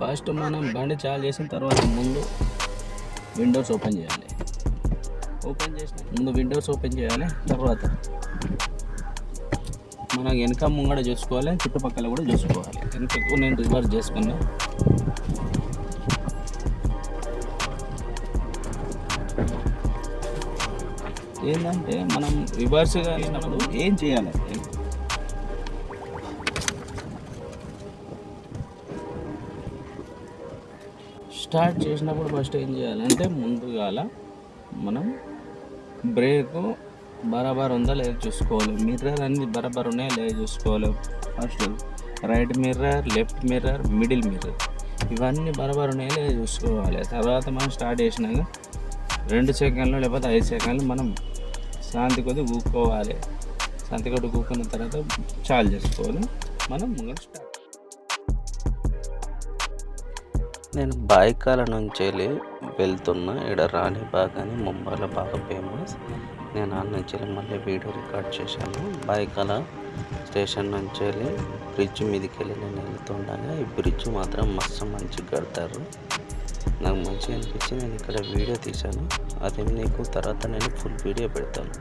First మనం బండి చాలు చేసిన తర్వాత ముందు విండోస్ ఓపెన్ చేయాలి. ఓపెన్ చేసిన ముందు విండోస్ ఓపెన్ చేయాలి. తర్వాత మనం వెనక ముంగడ చూసుకోవాలి చుట్టుపక్కల కూడా చూసుకోవాలి. వెనక నేను రివర్స్ చేసుకున్నా. ఏంటంటే మనం రివర్స్గా వెళ్ళినప్పుడు ఏం చేయాలి స్టార్ట్ చేసినప్పుడు ఫస్ట్ ఏం చేయాలంటే ముందుగాల మనం బ్రేక్ బరాబర్ ఉందా లేదా చూసుకోవాలి. మిర్రర్ అన్ని బరాబర్ ఉన్నాయా లేదా చూసుకోవాలి. First right mirror left mirror middle mirror ఇవన్నీ బరాబర్ ఉన్నాయా లేదా చూసుకోవాలి. తర్వాత మనం స్టార్ట్ చేసినాక రెండు సెకండ్లు లేకపోతే ఐదు సెకండ్లు మనం శాంతి కొద్ది ఊక్కోవాలి శాంతి కొద్ది ఊక్కున్న తర్వాత చాలు చేసుకోవాలి. మనం ముంగట స్టార్ట్ నేను బాయికాల నుంచి వెళ్ళి వెళ్తున్నా. ఇక్కడ రాణిబాగ్ అని ముంబైలో బాగా ఫేమస్ నేను ఆ నుంచి వెళ్ళి మళ్ళీ వీడియో రికార్డ్ చేశాను. బాయికాల స్టేషన్ నుంచి వెళ్ళి బ్రిడ్జ్ మీదకి వెళ్ళి నేను వెళ్తుండగా ఈ బ్రిడ్జ్ మాత్రం మస్తు మంచిగా కడతారు నాకు మంచిగా అనిపించి నేను ఇక్కడ వీడియో తీశాను. అది నీకు తర్వాత నేను ఫుల్ వీడియో పెడతాను.